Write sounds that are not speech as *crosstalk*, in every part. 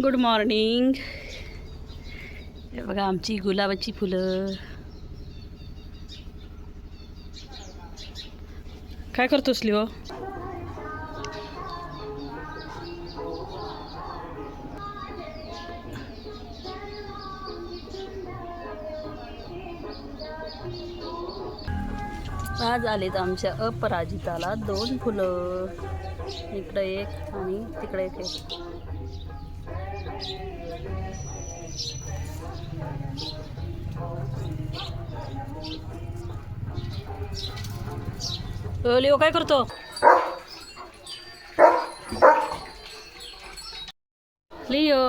Good morning हे बघा आमची गुलाबाची फुलं. काय करतोस लिओ? आज आलेत आमच्या अपराजिताला दोन फुलं. इकडं एक आणि तिकडे एक एक. लिओ काय करतो? लिओ.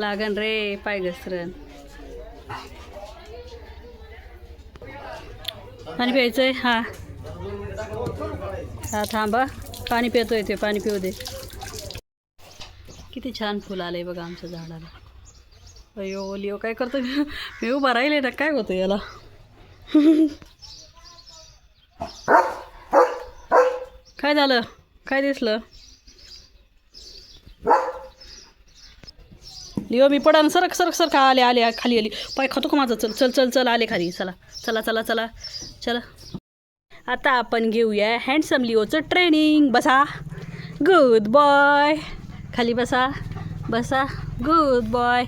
लागन रे पाय घसरण पाणी प्यायचंय? हा. हा थांबा. पाणी पितोय ते पाणी पिऊ दे. किती छान फुलं आलंय बघा आमच्या झाडाला. अयो लिओ काय करतो? मी उभा राहिले ना काय होतं याला? काय झालं? काय दिसलं? लिओ मी पडा सरक सरक सरक आले आले खाली आली. पाय खातो का माझं? चल चल चल चल आले खाली. चला चला चला चला. चला. आता आपण घेऊया हँडसम लिओचं ट्रेनिंग बसा. गुड बॉय खाली बसा. बसा. गुड बॉय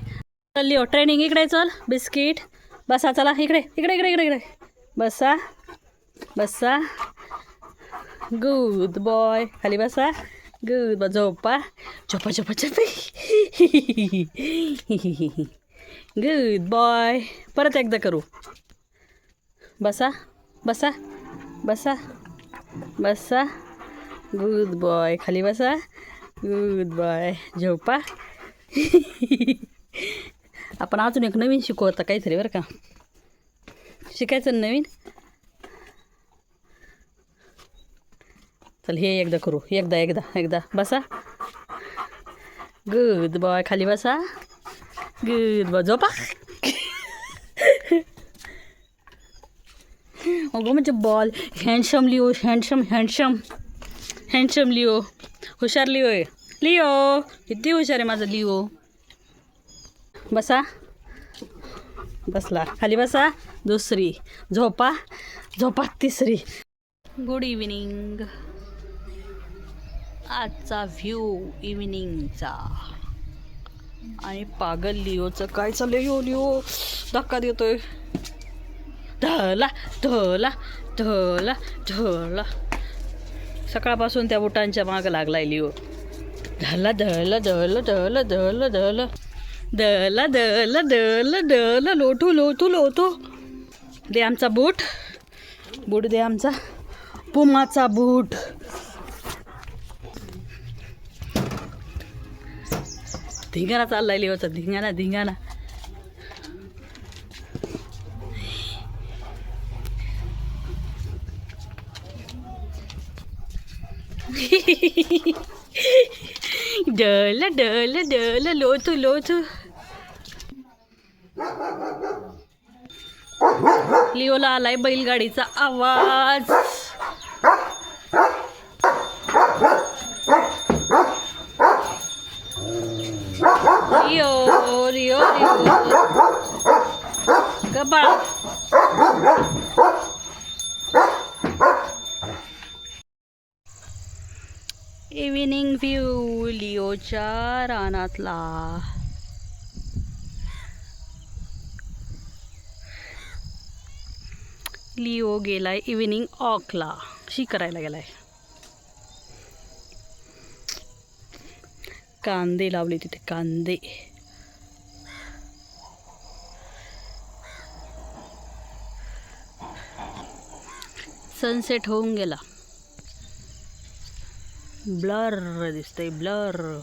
चल लिओ ट्रेनिंग इकडे चल. बिस्किट बसा चला. इकडे इकडे इकडे इकडे इकडे. बसा. बसा. गुड बॉय खाली बसा. गुड बॉय झोपा. झोपा झोपा झोपा. गुड बॉय परत एकदा करू. बसा. बसा बसा बसा. गुड बॉय खाली बसा. गुड बॉय झोपा. *laughs* आपण अजून एक नवीन शिकू काहीतरी बरं का. शिकायचं ना नवीन? चल हे एकदा करू. एकदा एकदा एकदा. बसा. गुड बॉय खाली बसा. गुड बॉय झोपा. अगो म्हणजे ball handsome Leo handsome handsome handsome Leo हुशार लिओ आहे. लिओ किती हुशार आहे माझा लिओ बसा. बसला. खाली बसा. दुसरी. झोपा. झोपा तिसरी. गुड इव्हिनिंग आजचा व्ह्यू इव्हिनिंगचा आणि पागल लिओचं काय चाललं लिओ लिओ धक्का देतोय. धला धला धला धला. सकाळपासून त्या बुटांच्या मागं लागलाय लिओ हो. धला ढला धल धल धल धल. धला धल धल धल लोटू लोटू लोटू. दे आमचा बूट. बूट दे आमचा. पुमाचा बूट. धिंगाणा चाललाय लिओचा हो धिंगाणा धिंगाणा. *laughs* डल डल डल लोतू लोतू लिओला आलाय बैलगाडीचा आवाज. रिओ रिओ रिओ. गबाळ इव्हिनिंग व्ह्यू लिओच्या रानातला लिओ गेलाय इव्हिनिंग ऑकला शी करायला गेलाय. कांदे लावले तिथे कांदे. सनसेट होऊन गेला. ब्लर दिसतंय ब्लर.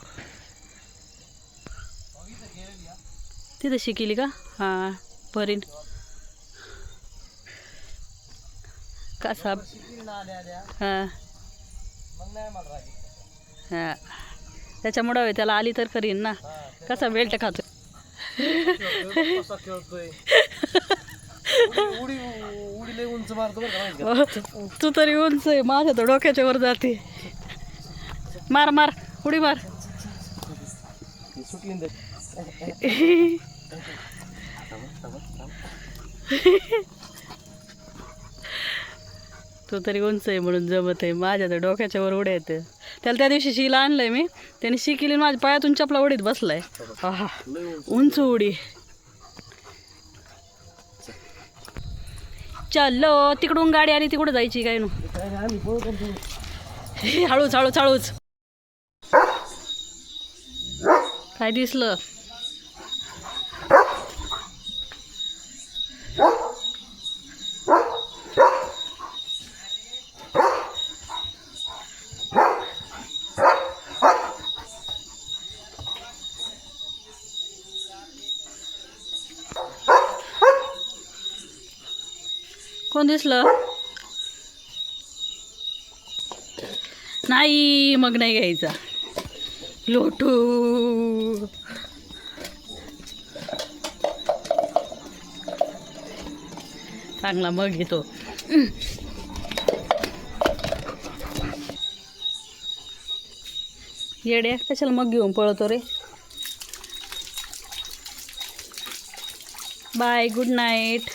तिथं शिकली का? हां परीन. कसा? हां. हां. त्याच्यामुळं त्याला आली तर करीन ना. कसा बेल्ट खातो? तू तरी उंच आहे माझ्या तर डोक्याच्या वर जाते. मार मार. उडी मार. *laughs* तो तू तरी उंच आहे म्हणून जमत आहे. माझ्या तर डोक्याच्या वर उड्या येते. त्याला त्या दिवशी शिला आणलंय मी. त्याने शिकली माझ्या पायातून चपला उडीत बसलाय. आहा. उंच उडी. चलो तिकडून गाडी आली तिकडं जायची काय नू? *laughs* हळूच हळूच हळूच. काय दिसलं? कोण दिसलं? नाही मग नाही घ्यायचा. लोटू चांगला मग घेतो येड्या कशाला मग घेऊन पळतो रे बाय गुड नाईट